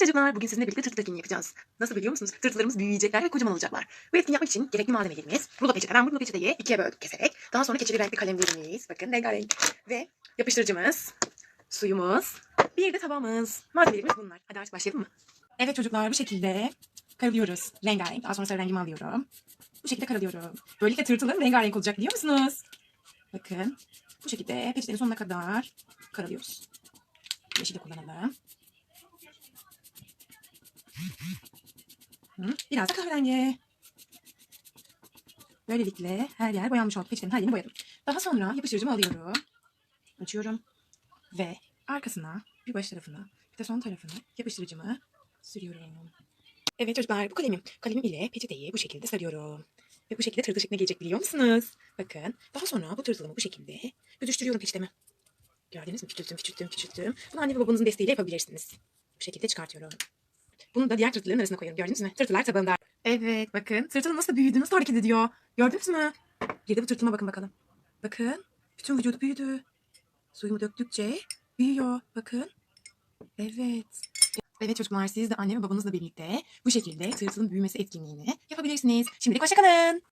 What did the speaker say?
çocuklar, bugün sizinle birlikte tırtıl etkinliği yapacağız. Nasıl biliyor musunuz? Tırtıllarımız büyüyecekler ve kocaman olacaklar. Bu etkinliği yapmak için gerekli malzemelerimiz rulo peçete. Ben bu rulo peçeteyi ikiye böldük keserek. Daha sonra keçeli renkli kalemlerimiz. Bakın rengarenk. Ve yapıştırıcımız, suyumuz, bir de tabağımız. Malzemelerimiz bunlar. Hadi artık başlayalım mı? Evet çocuklar bu şekilde karalıyoruz. Rengarenk. Daha sonra sarı rengimi alıyorum. Bu şekilde karalıyorum. Böylelikle tırtılım rengarenk olacak biliyor musunuz? Bakın. Bu şekilde peçetenin sonuna kadar karalıyoruz. Yeşili kullanalım. Hı, Biraz da kahverengi. Böylelikle her yer boyanmış oldu. Peçetenin her yerini boyadım. Daha sonra yapıştırıcımı alıyorum. Açıyorum. Ve arkasına bir baş tarafına bir de son tarafına yapıştırıcımı sürüyorum. Evet çocuklar bu kalemim. Kalemim ile peçeteyi bu şekilde sarıyorum. Ve bu şekilde tırtıl şekline gelecek biliyor musunuz? Bakın. Daha sonra bu tırtılımı bu şekilde büzüştürüyorum peçeteme. Gördünüz mü? Küçülttüm, küçülttüm, küçülttüm. Bunu anne ve babanızın desteğiyle yapabilirsiniz. Bu şekilde çıkartıyorum. Bunu da diğer tırtılların arasına koyuyorum. Gördünüz mü? Tırtıllar tabağında. Evet bakın. Tırtıl nasıl büyüdü, nasıl hareket ediyor. Gördünüz mü? Bir de bu tırtıma bakın bakalım. Bakın. Bütün vücudu büyüdü. Suyumu döktükçe büyüyor. Bakın. Evet. Evet çocuklar siz de anne ve babanızla birlikte bu şekilde tırtılın büyümesi etkinliğini yapabilirsiniz. Şimdilik hoşçakalın.